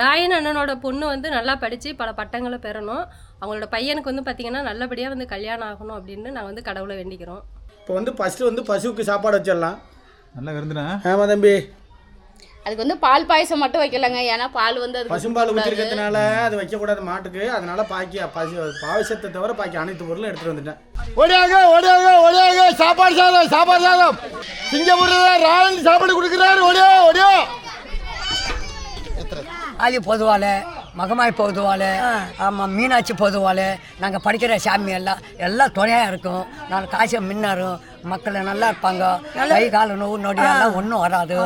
ராயன் அண்ணனோட பொண்ணு வந்து நல்லா படித்து பல பட்டங்களை பெறணும். அவங்களோட பையனுக்கு வந்து பார்த்திங்கன்னா நல்லபடியாக வந்து கல்யாணம் ஆகணும் அப்படின்னு நான் வந்து கடவுளை வேண்டிக்கிறோம். இப்போ வந்து ஃபஸ்ட்டு வந்து பசுவுக்கு சாப்பாடு வச்சிடலாம். நல்லா விருந்துனா? ஆமாம் தம்பி. அதுக்கு வந்து பால் பாயசம் மட்டும் வைக்கலங்க. ஏன்னா பால் வந்து அதுக்கு பசும்பால். ஊற்றிருக்கிறதுனால அது வைக்கக்கூடாது மாட்டுக்கு. அதனால பாக்கி பசு பாவசத்தை தவிர பாக்கி அனைத்து பொருளும் எடுத்துகிட்டு வந்துட்டேன். ஒடியாங்க ஒடியாங்க ஒடியாங்க. சாப்பாடு சாதம் சாப்பாடு சாதம். சிங்கப்பூரில் ராயன் சாப்பாடு கொடுக்குறாரு. ஒடியோ ஒடியோ. ஆதி பொதுவாள் மகமாய் பொதுவாள் ஆமாம் மீனாட்சி பொதுவாள் நாங்கள் படிக்கிற சாமி எல்லாம் எல்லாம் துணையாக இருக்கும். நாலு காசு மின்னாரும் மக்கள் நல்லா இருப்பாங்க. கை கால நோவு நொடி எல்லாம் ஒன்றும் வராது.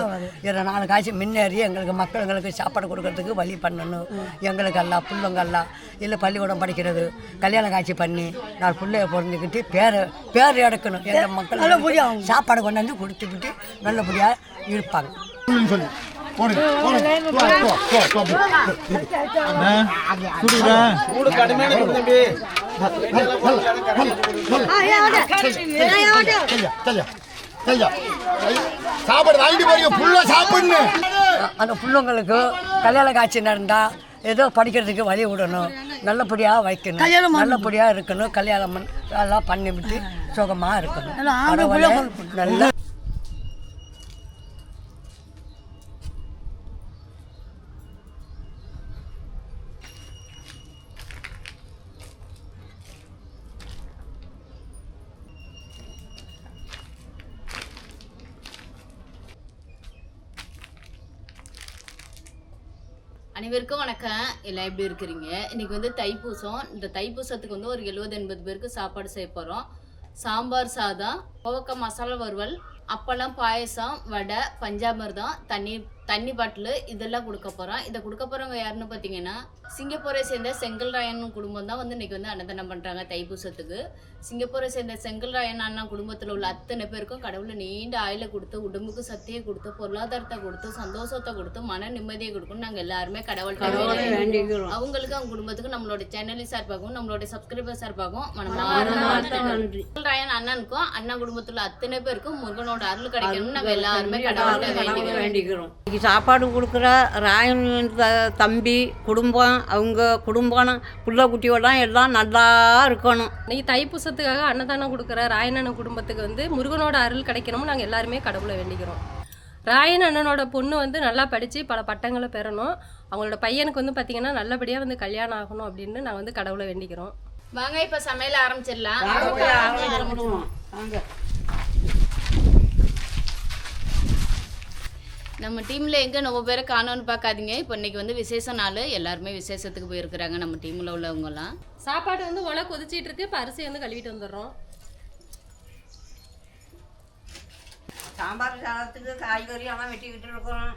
இதில் நாலு காசு முன்னேறி எங்களுக்கு மக்களுங்களுக்கு சாப்பாடு கொடுக்கறதுக்கு வழி பண்ணணும். எங்களுக்கு எல்லாம் பிள்ளைங்க எல்லாம் இல்லை பள்ளிக்கூடம் படிக்கிறது கல்யாணம் காட்சி பண்ணி நாலு பிள்ளைய பிறந்துக்கிட்டு பேர் பேர் எடுக்கணும். எங்கள் மக்கள் சாப்பாடு கொண்டாந்து கொடுத்துக்கிட்டு நல்லபடியாக இருப்பாங்க. சொல்லி. சாப்பாடு வாங்கிட்டு போறீங்க ஃபுல்லா சாப்பிடணும் அந்த பிள்ளைங்களுக்கு கல்யாண காட்சி நடந்தால் ஏதோ படிக்கிறதுக்கு வழி விடணும். நல்லபடியாக வைக்கணும். நல்லபடியாக இருக்கணும். கல்யாணம் பண்ண- எல்லாம் பண்ணிவிட்டு சுகமாக இருக்கணும். நல்ல அனைவருக்கும் வணக்கம். எல்லாம் எப்படி இருக்கிறீங்க? இன்னைக்கு வந்து தைப்பூசம். இந்த தைப்பூசத்துக்கு வந்து ஒரு எழுபது எண்பது பேருக்கு சாப்பாடு செய்ய போகிறோம் சாம்பார் சாதம் கோவக்காய் மசாலா வறுவல் அப்பளம் பாயசம் வடை பஞ்சாமிர்தம் தண்ணி தண்ணி பாட்டில் இதெல்லாம் கொடுக்க போகிறோம் இதை கொடுக்க போகிறவங்க யாருன்னு பார்த்தீங்கன்னா சிங்கப்பூரை சேர்ந்த செங்கல் ராயன் குடும்பம் தான் வந்து இன்னைக்கு வந்து அன்னதானம் பண்ணுறாங்க தைப்பூசத்துக்கு. சிங்கப்பூரை சேர்ந்த செங்கல் ராயன் அண்ணா குடும்பத்தில் உள்ள அத்தனை பேருக்கும் கடவுளை நீண்ட ஆயில கொடுத்து உடம்புக்கு சக்தியை கொடுத்து பொருளாதாரத்தை கொடுத்து சந்தோஷத்தை கொடுத்து மன நிம்மதியை கொடுக்கணும் நாங்கள் எல்லாருமே கடவுள் அவங்களுக்கு அவங்க குடும்பத்துக்கு நம்மளோட சேனல் சார்பாகவும் நம்மளோட சப்ஸ்கிரைபர் சார்பாகவும் மனமார்ந்த நன்றி. ராயன் அண்ணனுக்கும் அண்ணா குடும்பத்துல அத்தனை பேருக்கும் முருகனோட அருள் கிடைக்கணும்னு நாங்க எல்லாருமே கடவுள்கிட்ட வேண்டிக்கிறோம். இன்னைக்கு சாப்பாடு கொடுக்குற ராயன் த- தம்பி குடும்பம் அவங்க குடும்பம் புள்ள குட்டியோட எல்லாம் நல்லா இருக்கணும். இன்னைக்கு தைப்பூசத்துக்காக அன்னதானம் கொடுக்குற ராயன் அண்ணன் குடும்பத்துக்கு வந்து முருகனோட அருள் கிடைக்கணும்னு நாங்கள் எல்லாருமே கடவுளை வேண்டிக்கிறோம். ராயன் அண்ணனோட பொண்ணு வந்து நல்லா படித்து பல பட்டங்களை பெறணும். அவங்களோட பையனுக்கு வந்து பார்த்திங்கன்னா நல்லபடியாக வந்து கல்யாணம் ஆகணும் அப்படின்னு நான் வந்து கடவுளை வேண்டிக்கிறோம். வாங்க இப்ப சமையல் ஆரம்பிச்சிடலாம். நம்ம டீம்ல எங்க நம்ம பேரை காணோன்னு பார்க்காதீங்க. இப்போ இன்னைக்கு வந்து விசேஷ நாள். எல்லாருமே விசேஷத்துக்கு போயிருக்கிறாங்க நம்ம டீம்ல உள்ளவங்க எல்லாம் சாப்பாடு வந்து ஒலை கொதிச்சிட்டு இருக்கு. இப்போ அரிசி வந்து கழுவிட்டு வந்துடுறோம். சாம்பார் சாதத்துக்கு காய்கறி எல்லாம் வெட்டிக்கிட்டு இருக்கோம்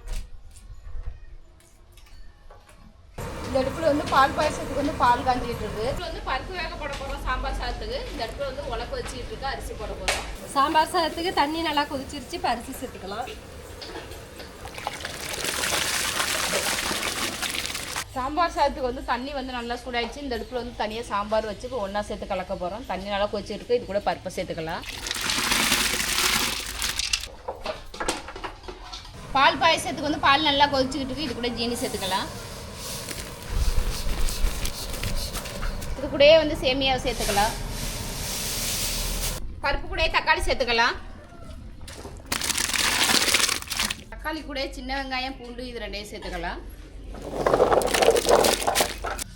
இந்த அடுப்பில் வந்து பால் பாயசத்துக்கு வந்து பால் காஞ்சிட்டு இருக்கு. வந்து பருப்பு வேக போட போறோம். சாம்பார் சாதத்துக்கு. இந்த அடுப்பில் வந்து உலக்க வச்சுட்டு இருக்கு. அரிசி போட போறோம். சாம்பார் சாதத்துக்கு தண்ணி நல்லா கொதிச்சிருச்சு. இப்போ அரிசி சேர்த்துக்கலாம். சாம்பார் சாதத்துக்கு வந்து தண்ணி வந்து நல்லா சூடாயிடுச்சு. இந்த அடுப்பில் வந்து தனியாக சாம்பார் வச்சு ஒன்றா சேர்த்து கலக்க போகிறோம் தண்ணி நல்லா கொச்சிருக்கு இது கூட பருப்பை சேர்த்துக்கலாம். பால் பாயசத்துக்கு வந்து பால் நல்லா கொதிச்சுக்கிட்டு இருக்கு. இது கூட ஜீனி சேர்த்துக்கலாம். இது கூடயே வந்து சேமியாவை சேர்த்துக்கலாம். பருப்பு கூடயே தக்காளி சேர்த்துக்கலாம். தக்காளி கூட சின்ன வெங்காயம் பூண்டு இது ரெண்டையும் சேர்த்துக்கலாம்.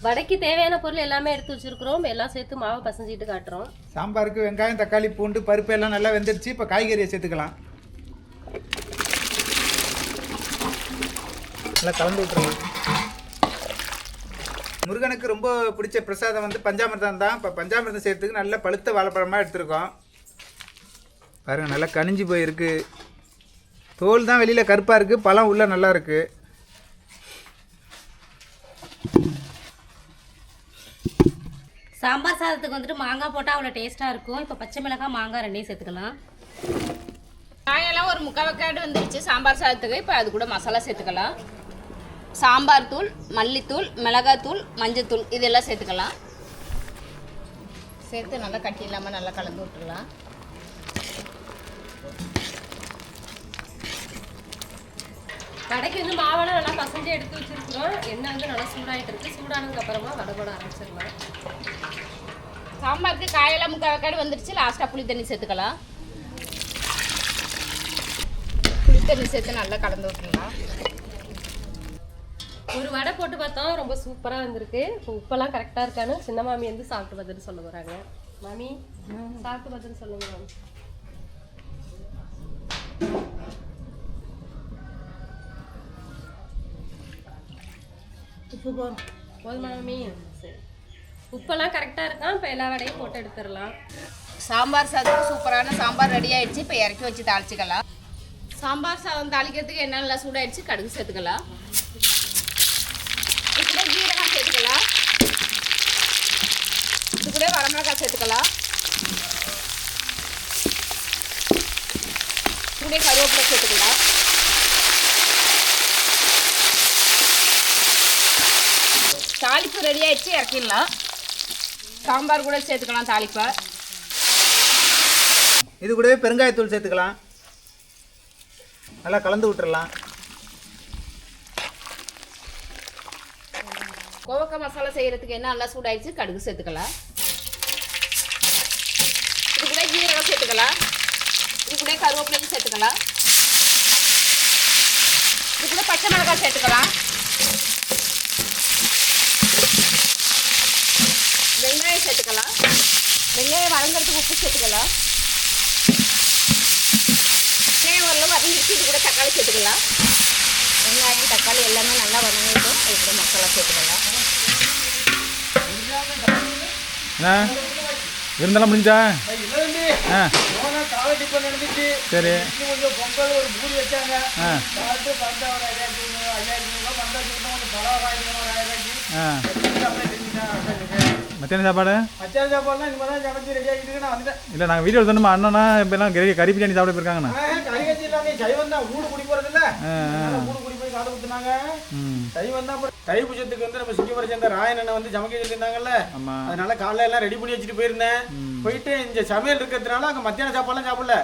வடைக்கு தேவையான பொருள் எல்லாமே எடுத்து வச்சிருக்கிறோம். எல்லாம் சேர்த்து மாவை பசஞ்சிட்டு காட்டுறோம். சாம்பாருக்கு வெங்காயம் தக்காளி பூண்டு பருப்பு எல்லாம் நல்லா வெந்துருச்சு. இப்போ காய்கறியை சேர்த்துக்கலாம். நல்லா கலந்து விட்டுருவோம் முருகனுக்கு ரொம்ப பிடிச்ச பிரசாதம் வந்து பஞ்சாமிர்தம் தான். இப்போ பஞ்சாமிர்தம் சேர்த்துக்கு நல்ல பழுத்த வாழைப்பழமாக எடுத்திருக்கோம். பாருங்கள் நல்லா கனிஞ்சு போயிருக்கு. தோல் தான் வெளியில் கருப்பாக இருக்குது பழம் உள்ளே நல்லா இருக்குது சாம்பார் சாதத்துக்கு வந்துட்டு மாங்காய் போட்டால் அவ்வளோ டேஸ்ட்டாக இருக்கும். இப்போ பச்சை மிளகாய் மாங்காய் ரெண்டையும் சேர்த்துக்கலாம். காயெல்லாம் ஒரு முக்கால் வெக்காடு வந்துருச்சு. சாம்பார் சாதத்துக்கு இப்போ அது கூட மசாலா சேர்த்துக்கலாம். சாம்பார் தூள் மல்லித்தூள் மிளகாத்தூள் மஞ்சத்தூள் இதெல்லாம் சேர்த்துக்கலாம். சேர்த்து நல்லா கட்டி இல்லாமல் நல்லா கலந்து விட்டுறலாம் கடைக்கு வந்து மாவெல்லாம் நல்லா பசஞ்சு எடுத்து வச்சிருக்கிறோம். எண்ணெய் வந்து நல்லா சூடாயிட்டு இருக்கு. சூடானதுக்கு அப்புறமா வடை போட ஆரம்பிச்சிடலாம். சாம்பாருக்கு காயெல்லாம் முக்கால் வெக்காடு வந்துருச்சு. லாஸ்ட்டாக புளி தண்ணி சேர்த்துக்கலாம். புளி தண்ணி சேர்த்து நல்லா கலந்து விட்டுருலாம் ஒரு வடை போட்டு பார்த்தோம் ரொம்ப சூப்பராக வந்திருக்கு. இப்போ உப்பெல்லாம் கரெக்டாக இருக்கான்னு சின்ன மாமி வந்து சாப்பிட்டு பார்த்துட்டு சொல்ல போகிறாங்க மாமி சாப்பிட்டு பார்த்துட்டு சொல்லுங்க. மாமி உப்பு போகிறோம் போதுமா மாமி சரி. உப்பெல்லாம் கரெக்டாக இருக்கா? இப்போ எல்லா வடையும் போட்டு எடுத்துடலாம். சாம்பார் சாதத்துக்கு சூப்பரான சாம்பார் ரெடி ஆயிடுச்சு. இப்போ இறக்கி வச்சு தாளிச்சுக்கலாம். சாம்பார் சாதம் தாளிக்கிறதுக்கு என்னென்ன நல்லா சூடாயிடுச்சு கடுகு சேர்த்துக்கலாம். இது ஜீரகம் சேர்த்துக்கலாம். இது கூட வரமிளகாய் சேர்த்துக்கலாம். இது கூட கருவேப்பிலை சேர்த்துக்கலாம் தாளிப்பு ரெடி ஆயிடுச்சு இறக்கிடலாம். சாம்பார் கூட சேர்த்துக்கலாம் தாளிப்பை. இது கூடவே பெருங்காயத்தூள் சேர்த்துக்கலாம். நல்லா கலந்து விட்டுறலாம். கோவக்காய் மசாலா செய்யறதுக்கு என்ன நல்லா சூடாயிடுச்சு கடுகு சேர்த்துக்கலாம். இது கூட ஜீரகம் சேர்த்துக்கலாம். இது கூட கருவேப்பிலையும் சேர்த்துக்கலாம். இது கூட பச்சை மிளகாய் சேர்த்துக்கலாம். வெங்காயம் சேர்த்துக்கலாம். வெங்காயம் வதங்கிறதுக்கு உப்பு சேர்த்துக்கலாம். வெங்காயம் வரலாம் வதங்கிடுச்சு இது கூட தக்காளி சேர்த்துக்கலாம். வெங்காயம் தக்காளி எல்லாமே நல்லா வதங்கிட்டோம் அது கூட மசாலா சேர்த்துக்கலாம். என்ன? விருந்தெல்லாம் முடிஞ்சா? ஆ. சரி. கொஞ்சம் பொங்கல் ஒரு பூரி வச்சாங்க. ஆ. மத்தியான சாப்பாடு? மத்தியான சாப்பாடுலாம் இனிமேல் தான் சமைச்சு ரெடி ஆகிட்டு நான் வந்துட்டேன். இல்லை நாங்கள் வீடியோ எடுத்தோமா அண்ணனா இப்போ எல்லாம் கறி கறி பிரியாணி சாப்பிட போயிருக்காங்கண்ணா. கறி கட்சி எல்லாமே சைவம் தான் ஊடு குடி போகிறதில்ல ஆ ஆ. ஊடு குடி போய் குத்துனாங்க. ம். சைவம் தான் தைப்பூசத்துக்கு வந்து நம்ம சிங்கப்பூரை சேர்ந்த ராயன் வந்து சமைக்க சொல்லியிருந்தாங்கல்ல. அதனால காலைல எல்லாம் ரெடி பண்ணி வச்சுட்டு போயிருந்தேன். போயிட்டு இங்க சமையல் இருக்கிறதுனால அங்க மத்தியான சாப்பாடுலாம் சாப்பிடல.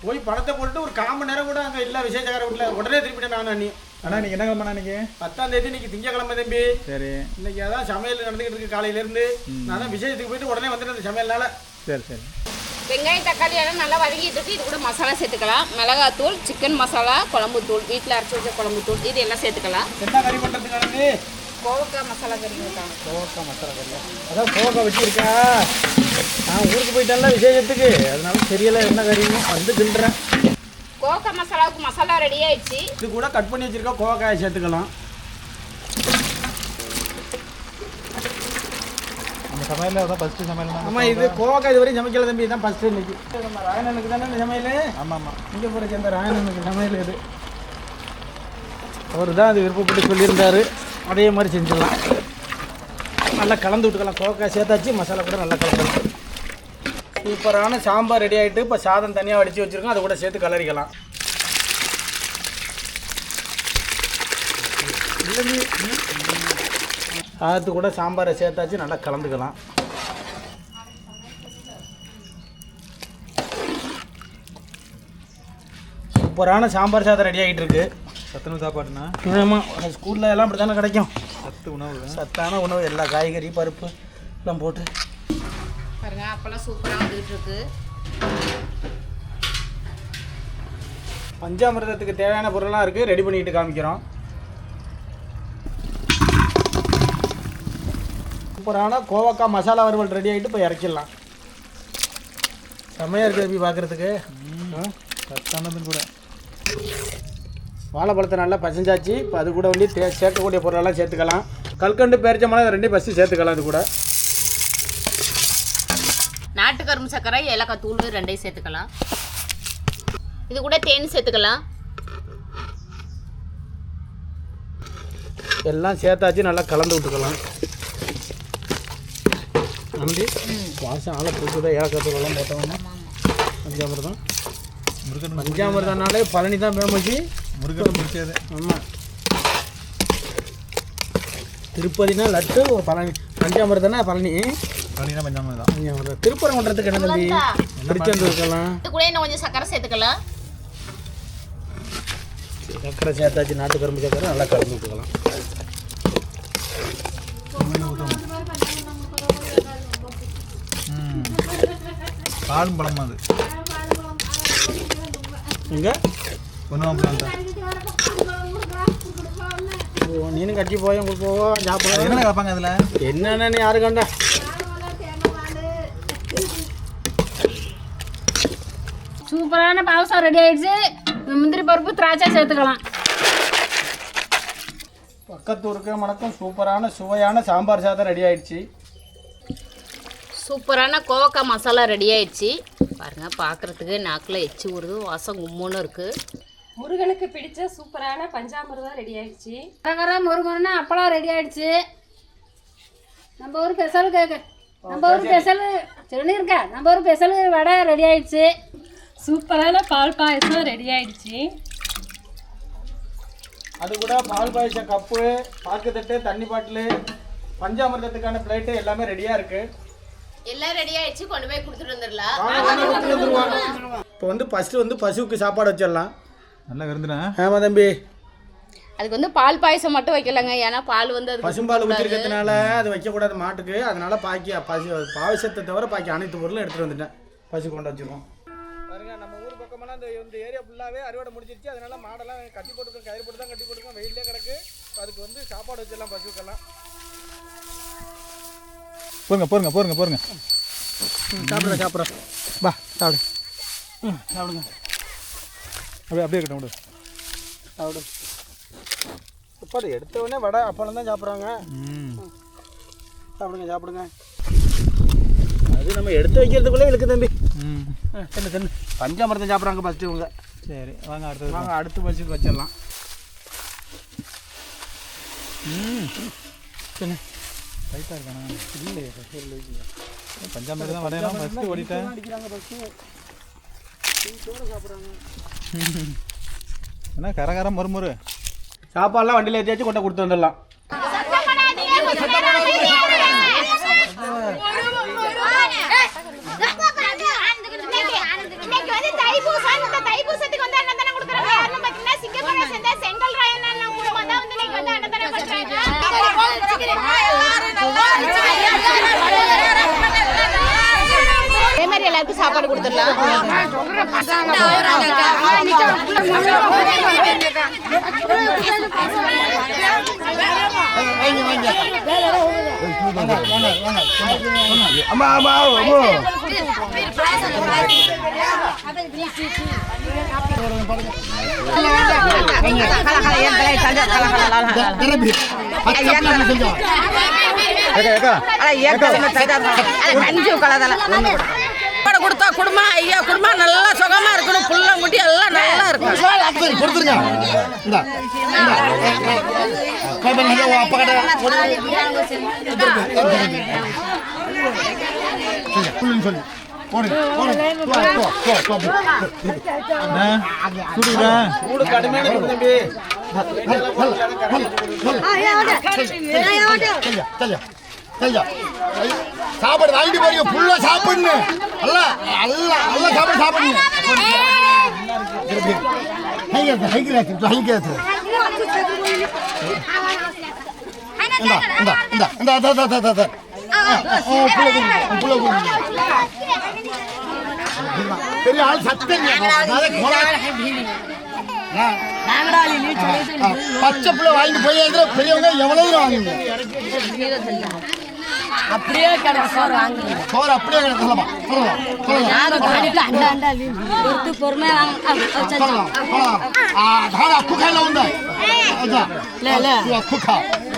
போய் பணத்தை போட்டு ஒரு கால் மணி நேரம் கூட அங்க இல்ல விசேஷக்கார வீட்டுல உடனே திருப்பிட்டேன் நான் அண்ணி. அண்ணா நீங்கள் என்ன கிளம்பண்ணா இன்னைக்கு? பத்தாம் தேதி இன்னைக்கு திங்கக்கிழமை தம்பி. சரி. இன்னைக்கு அதான் சமையல் நடந்துகிட்டு இருக்கு காலையில இருந்து நான் தான் விசேஷத்துக்கு போயிட்டு உடனே வந்துட்டேன் சமையல்னால. சரி சரி. வெங்காயம் தக்காளி எல்லாம் நல்லா வதங்கிட்டு இருக்கு. இது கூட மசாலா சேர்த்துக்கலாம். மிளகாத்தூள் சிக்கன் மசாலா குழம்பு தூள். வீட்டில் அரைச்சி வச்ச குழம்பு தூள். இது எல்லாம் சேர்த்துக்கலாம். என்ன கறி பண்றதுக்கு நடந்து கோவக்காய் மசாலா கறி கோவக்காய் மசாலா கறியா அதான் கோவக்காய் வச்சிருக்கா நான் ஊருக்கு போயிட்டேன்ல விசேஷத்துக்கு. அதனால தெரியல என்ன கறின்னு. வந்து கிண்டுறேன் கோவக்காய் மசாலாவுக்கு மசாலா ரெடி ஆயிடுச்சு. இது கூட கட் பண்ணி வச்சிருக்கா கோவக்காயை சேர்த்துக்கலாம். அந்த சமையலில் அதான் ஃபஸ்ட்டு சமையல் தான். ஆமா இது கோவக்காய் இது வரையும் சமைக்கல தம்பி தான் ஃபர்ஸ்ட் இன்னைக்கு. நம்ம ராயனனுக்கு தானே இந்த சமையல்? ஆமாம். ஆமாம் இங்கே சேர்ந்த ராயனனுக்கு சமையல் இது. அவர் தான் அது விருப்பப்பட்டு சொல்லியிருந்தாரு. அதே மாதிரி செஞ்சிடலாம். நல்லா கலந்து விட்டுக்கலாம். கோவக்காய் சேர்த்தாச்சு மசாலா கூட நல்லா கலந்துருக்கும் சூப்பரான சாம்பார் ரெடி ஆகிட்டு இப்போ சாதம் தனியாக வடித்து வச்சுருக்கோம். அதை கூட சேர்த்து கலரிக்கலாம். சாதத்து கூட சாம்பாரை சேர்த்தாச்சு நல்லா கலந்துக்கலாம். சூப்பரான சாம்பார் சாதம் ரெடி ஆகிட்டு இருக்கு. சத்துணவு ஆமாம் ஸ்கூலில் எல்லாம் அப்படி தானே கிடைக்கும்? சத்து உணவு. சத்தான உணவு எல்லா காய்கறி பருப்பு எல்லாம் போட்டு. பாருங்க அப்பெல்லாம் சூப்பராக வந்துட்டு இருக்கு பஞ்சாமிர்தத்துக்கு தேவையான பொருள்லாம் இருக்குது ரெடி பண்ணிட்டு காமிக்கிறோம். சூப்பரான கோவக்காய் மசாலா வறுவல் ரெடி ஆகிட்டு இப்போ இறக்கிடலாம். செம்மையாக இருக்குது எப்படி பார்க்குறதுக்கு சத்தானது கூட. வாழைப்பழத்தை நல்லா பசஞ்சாச்சு. இப்போ அது கூட வந்து தே சேர்க்கக்கூடிய பொருளெல்லாம் சேர்த்துக்கலாம். கல்கண்டு பேரிச்சம்பழம் ரெண்டையும் ஃபஸ்ட்டு சேர்த்துக்கலாம் அது கூட. நாட்டு கரும்பு சர்க்கரை ஏலக்காய் தூள் ரெண்டையும் சேர்த்துக்கலாம். இது கூட தேன் சேர்த்துக்கலாம். எல்லாம் சேர்த்தாச்சு நல்லா கலந்து விட்டுக்கலாம். நம்பி வாசம் ஆளை புதுசுதான் ஏலக்காத்தூள் எல்லாம் போட்டோம்னா பஞ்சாமிர்தம். முருகன் பஞ்சாமிர்தம்னாலே பழனி தான் ஃபேமஸ் முருகன் முடிச்சது ஆமாம் திருப்பதினா லட்டு பழனி. பஞ்சாமிர்தம்னா பழனி. பழனினா பஞ்சாமல் தான். பஞ்சாமிர்தம் திருப்பரங்குன்றத்துக்கு என்ன தம்பி? திருச்செந்தூருக்கெல்லாம் இன்னும் கொஞ்சம் சர்க்கரை சேர்த்துக்கலாம். சக்கரை சேர்த்தாச்சு நாட்டு கரும்பு சக்கரை நல்லா கலந்து விட்டுக்கலாம். பாலும் பழம் அது. இங்கே ஒன்றும் பழம் தான் நீனும் கட்சி போய் உங்களுக்கு போவோம் சாப்பிடுவோம் என்ன கலப்பாங்க அதில்? என்னென்னு யாரு கண்டா? சூப்பரான பாவசம் ரெடி ஆயிடுச்சு. முந்திரி பருப்பு திராட்சை சேர்த்துக்கலாம். பக்கத்தூருக்கு வணக்கம். சூப்பரான சுவையான சாம்பார் சாதம் ரெடி ஆயிடுச்சு. சூப்பரான கோவக்காய் மசாலா ரெடி ஆயிடுச்சு. பாருங்க பார்க்குறதுக்கு நாக்கில் எச்சி ஊறுது வாசம் கும்முன்னு இருக்குது முருகனுக்கு பிடிச்ச சூப்பரான பஞ்சாமிர்தம் ரெடி ஆயிடுச்சு. கரகர முருகன்னா அப்பளம் ரெடி ஆயிடுச்சு. நம்ம ஊர் ஸ்பெஷல் கேக்கு நம்ம ஊர் ஸ்பெஷல் சொல்லியிருக்க நம்ம ஊர் ஸ்பெஷல் வடை ரெடி ஆயிடுச்சு. சூப்பரான பால் பாயசம் ரெடி ஆயிடுச்சு. அது கூட பால் பாயச கப்பு பாக்கு தட்டு தண்ணி பாட்டிலு பஞ்சாமிர்தத்துக்கான பிளேட்டு எல்லாமே ரெடியாக இருக்கு. எல்லாம் ரெடி ஆயிடுச்சு கொண்டு போய் கொடுத்துட்டு வந்துடலாம். இப்போ வந்து ஃபஸ்ட்டு வந்து பசுவுக்கு சாப்பாடு வச்சிடலாம். நல்லா விருந்துனா ஆமாம் தம்பி. அதுக்கு வந்து பால் பாயசம் மட்டும் வைக்கலங்க ஏன்னா பால் வந்து அதுக்கு பசும்பால் ஊற்றிருக்கிறதுனால அது வைக்கக்கூடாது மாட்டுக்கு. அதனால பாக்கி பசு பாவசத்தை தவிர பாக்கி அனைத்து பொருளும் எடுத்துகிட்டு வந்துட்டேன். பசு கொண்டு வச்சுருக்கோம் நம்ம ஊர் பக்கமெல்லாம் இந்த ஏரியா ஃபுல்லாகவே அறுவடை முடிஞ்சிருச்சு. அதனால மாடெல்லாம் கட்டி போட்டுருக்கோம் கயிறு போட்டு தான் கட்டி போட்டுருக்கோம் வெயிலே கிடக்கு. அதுக்கு வந்து சாப்பாடு வச்சிடலாம் பசுக்கெல்லாம் போருங்க போருங்க போருங்க போருங்க. சாப்பிட்றேன் சாப்பிட்றேன் வா சாப்பிடு. ம் சாப்பிடுங்க. அப்படியே அப்படியே இருக்கட்டும் விடு. சாப்பிடு. சாப்பாடு எடுத்த உடனே வடை அப்பளம் தான் சாப்பிட்றாங்க. ம். சாப்பிடுங்க சாப்பிடுங்க. அது நம்ம எடுத்து வைக்கிறதுக்குள்ளே இழுக்கு தம்பி. தின்னு தின்னு. பஞ்சாமிரதம் சாப்பிட்றாங்க ஃபஸ்ட்டு இவங்க. சரி வாங்க அடுத்தது. வாங்க அடுத்து பஸ்ஸுக்கு வச்சிடலாம். ம். தின்னு. ரைட்டாக இருக்கானா? இல்லையே பஞ்சாமிரதம் தான் வடையெல்லாம் ஃபஸ்ட்டு ஓடிட்டேன். அடிக்கிறாங்க பஸ்ஸு என்ன கரகரம் மறுமுறு சாப்பாடுலாம் வண்டியில் ஏற்றியாச்சும் கொண்டை கொடுத்து வந்துடலாம். சாப்பாடு கொடுத்துடலாம். அம்மா அம்மா அம்மா ஏக்கா ஏக்கா ஏக்கா அட ஏக்கா என்ன சைதா அட கஞ்சி கலதல ஒன்னு கூட சாப்பாடு கொடுத்தா குடும்பம் ஐயா குடும்பம் நல்லா சுகமா இருக்கணும். புள்ள முட்டி எல்லாம் நல்லா இருக்கும். சொல்லி. கடுமையான சாப்பாடு வாங்கிட்டு போறீங்க ஃபுல்லா சாப்பிடுங்க அல்ல அல்ல அல்ல சாப்பாடு சாப்பிடுங்க பெரிய ஆள் சத்தம் பச்சை பிள்ளை வாங்கிட்டு போய் பெரியவங்க எவ்வளவு வாங்குங்க? அப்படியே கிடக்கு சோறு வாங்கி சோறு அப்படியே கிடக்கலாமா சொல்லலாம் சொல்லலாம் பொறுமையா சொல்லலாம் சொல்லலாம் ஆ தாடா குக்காயில உண்டு அதான் இல்ல இல்ல குக்கா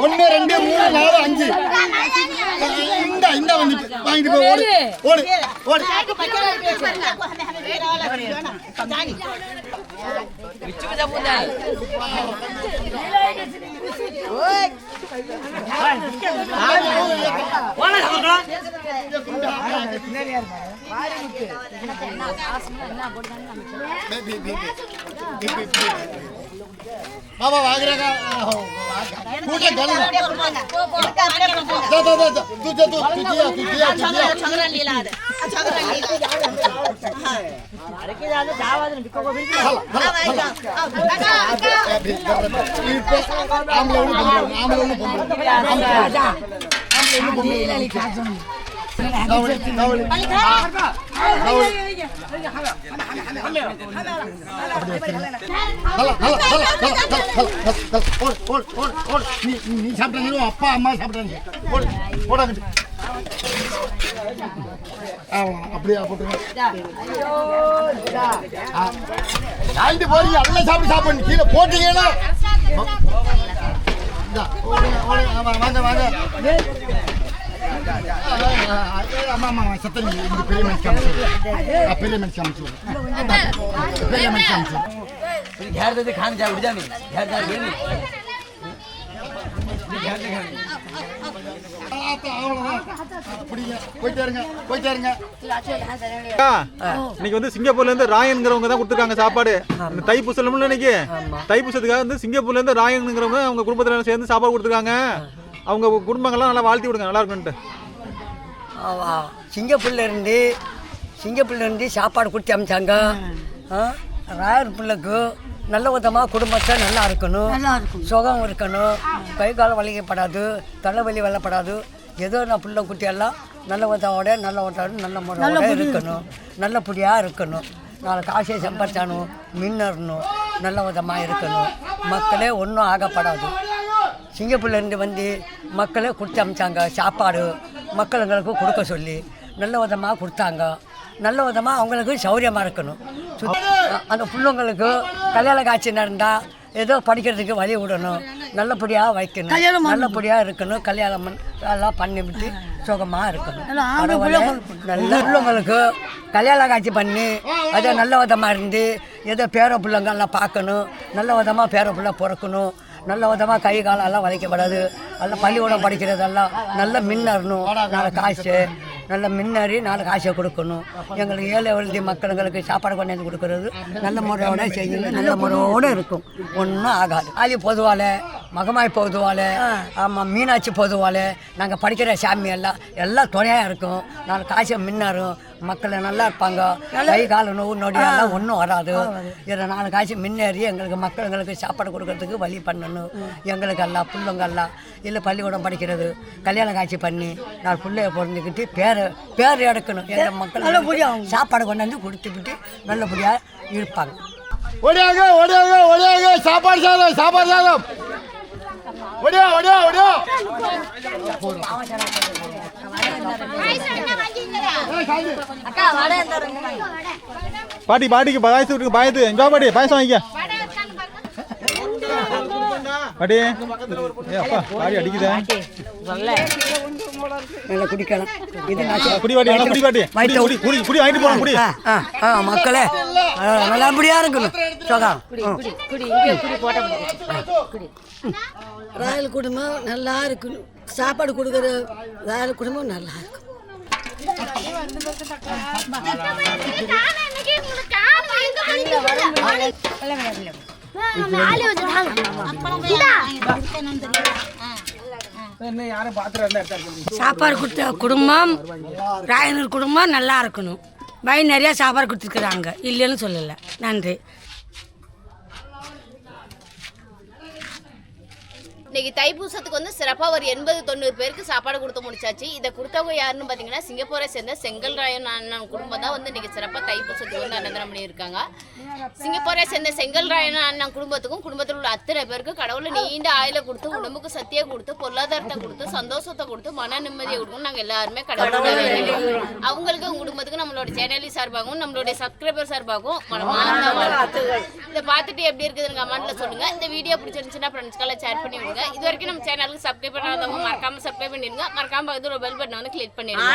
ஒன்னு ரெண்டு மூணு நாலு அஞ்சு. இந்த இந்த வந்துட்டு. வாங்கிட்டு போய் ஓடு ஓடு ஓடு. பின்னாடி બાબા વાગરે કા ફૂટે ગણના જા જા જા તું જા તું તું જા તું જા છગરા લીલા દે છગરા લીલા હા અરે કે જાને જાવા દે બિકો બિલ હાલા હાલા આમ લેવું આમ લેવું આમ લેવું આમ લેવું நீ சாப்பிட்டாங்க அப்பா அம்மா சாப்பிட்டாங்க ஓடு ஓடாங்கிட்டு அப்படியே போறீங்க எல்லாம் சாப்பிட்டு சாப்பிடுங்க கீழே போட்டீங்கன்னா வாங்க வாங்க ஆ, ஆ, பெரிய மனுஷன் பெரிய மனுஷன் இன்னைக்கு வந்து சிங்கப்பூர்ல இருந்து ராயன்ங்கிறவங்க தான் கொடுத்துருக்காங்க சாப்பாடு. இந்த தைப்பூசலம்ல இன்னைக்கு தைப்பூசத்துக்காக வந்து சிங்கப்பூர்ல இருந்து ராயன்ங்கிறவங்க அவங்க குடும்பத்துல சேர்ந்து சாப்பாடு கொடுத்துருக்காங்க. அவங்க குடும்பங்கள்லாம் நல்லா வாழ்த்தி விடுங்க நல்லா இருக்குன்ட்டு. சிங்கப்பூர்ல இருந்து சிங்கப்பூர்ல இருந்து சாப்பாடு கொடுத்து அமிச்சாங்க. ராயர் பிள்ளைக்கு நல்ல விதமாக குடும்பத்தை நல்லா இருக்கணும். சுகம் இருக்கணும். கை கால் வலிக்கப்படாது தலைவலி வெள்ளப்படாது ஏதோ நான் பிள்ளை குட்டியெல்லாம் நல்ல விதத்தோட நல்ல விதத்தோட நல்ல முறையோட இருக்கணும். நல்லபடியாக இருக்கணும். நாலு காசை சம்பாதிச்சானும் மின்னறணும். நல்ல விதமாக இருக்கணும். மக்களே ஒன்றும் ஆகப்படாது. சிங்கப்பூர்லேருந்து வந்து மக்களே கொடுத்து அமிச்சாங்க சாப்பாடு மக்களுங்களுக்கு கொடுக்க சொல்லி. நல்ல விதமாக கொடுத்தாங்க. நல்ல விதமாக அவங்களுக்கு சௌரியமாக இருக்கணும். அந்த பிள்ளைங்களுக்கு கல்யாண காட்சி நடந்தால் ஏதோ படிக்கிறதுக்கு வழி விடணும். நல்லபடியாக வைக்கணும். நல்லபடியாக இருக்கணும். கல்யாணம் எல்லாம் பண்ணி விட்டு சுகமாக இருக்கணும். நல்ல பிள்ளைங்களுக்கு கல்யாண காட்சி பண்ணி அதை நல்ல விதமாக இருந்து ஏதோ பேர பிள்ளைங்கெல்லாம் பார்க்கணும். நல்ல விதமாக பேர பிள்ளை பிறக்கணும். நல்ல விதமாக கை காலெல்லாம் வளைக்கப்படாது நல்ல பள்ளிக்கூடம் படிக்கிறதெல்லாம் நல்ல மின்னறணும் நாலு காசு. நல்ல மின்னறி நாலு காசை கொடுக்கணும். எங்களுக்கு ஏழை எழுதி மக்களுங்களுக்கு சாப்பாடு கொண்டாந்து கொடுக்கறது. நல்ல முறையோட செய்யணும் நல்ல முறையோடு இருக்கும். ஒன்றும் ஆகாது. அது பொதுவால் மகமாய் பொதுவால் ஆமாம் மீனாட்சி பொதுவால் நாங்கள் படிக்கிற சாமி எல்லாம் எல்லாம் துணையாக இருக்கும். நாலு காசை மின்னறும் மக்கள் நல்லா இருப்பாங்க கை கால நோவு நொடியெல்லாம் ஒன்றும் வராது இதில் நாலு காசு முன்னேறி எங்களுக்கு மக்களுங்களுக்கு சாப்பாடு கொடுக்கறதுக்கு வழி பண்ணணும் எங்களுக்கு எல்லாம் பிள்ளைங்க எல்லாம் இல்லை பள்ளிக்கூடம் படிக்கிறது கல்யாண காட்சி பண்ணி நாலு பிள்ளைய பிறந்துக்கிட்டு பேர் பேர் எடுக்கணும் எங்கள் மக்கள் சாப்பாடு கொண்டு வந்து கொடுத்துக்கிட்டு நல்லபடியாக இருப்பாங்க ஓடியாங்க ஓடியாங்க ஓடியாங்க சாப்பாடு சாதம் சாப்பாடு சாதம் ஓடியா ஓடியா ஓடியா பாட்டி பாட்டிக்கு பாயசம் இருக்கு பாயத்து இங்க வா பாட்டி? பாயசம் வாங்கிக்க. பாட்டி. அப்பா பாடி அடிக்குதே. நல்லா குடிக்கலாம். இது குடி நல்லா குடி பாட்டி. குடி, குடி குடி குடி வாங்கிட்டு போலாம் குடி. ஆ மக்களே. ஆ, நல்லபடியாக இருக்கணும். சுகம் ராயல் குடும்பம் நல்லா இருக்கணும். சாப்பாடு கொடுக்குற ராயல் குடும்பம் நல்லா இருக்கும் சாப்பாடு கொடுத்த குடும்பம் ராயனூர் குடும்பம் நல்லா இருக்கணும். பை நிறையா சாப்பாடு கொடுத்துருக்குறாங்க. இல்லைன்னு சொல்லலை. நன்றி. இன்னைக்கு தைப்பூசத்துக்கு வந்து சிறப்பாக ஒரு எண்பது தொண்ணூறு பேருக்கு சாப்பாடு கொடுத்து முடிச்சாச்சு. இதை கொடுத்தவங்க யாருன்னு பார்த்தீங்கன்னா சிங்கப்பூரை சேர்ந்த செங்கல் ராயன் அண்ணன் குடும்பம் தான் வந்து இன்னைக்கு சிறப்பாக தைப்பூசத்துக்கு வந்து அன்னதானம் பண்ணியிருக்காங்க. சிங்கப்பூரை சேர்ந்த செங்கல் ராயன் அண்ணன் குடும்பத்துக்கும் குடும்பத்தில் உள்ள அத்தனை பேருக்கு கடவுளை நீண்ட ஆயில கொடுத்து உடம்புக்கு சத்தியை கொடுத்து பொருளாதாரத்தை கொடுத்து சந்தோஷத்தை கொடுத்து மன நிம்மதியை கொடுக்கும் நாங்கள் எல்லாருமே கடவுளை. அவங்களுக்கு அவங்க குடும்பத்துக்கு நம்மளோட சேனலி சார்பாகவும் நம்மளுடைய சப்ஸ்கிரைபர் சார்பாகவும் வாழ்த்துக்கள். இதை பார்த்துட்டு எப்படி இருக்குதுன்னு கமெண்ட்ல சொல்லுங்க. இந்த வீடியோ பிடிச்சிருந்துச்சுன்னா ஃப்ரெண்ட்ஸ்க்கெல்லாம் ஷேர் பண்ணி விடுங்க. இது வரைக்கும் நம்ம சேனலுக்கு சப்ஸ்கிரைப் பண்ணாதவங்க மறக்காம சப்ஸ்கிரைப் பண்ணிடுங்க. மறக்காம பக்கத்துல ஒரு பெல் பட்டனை வந்து கிளிக் பண்ணிடுங்க.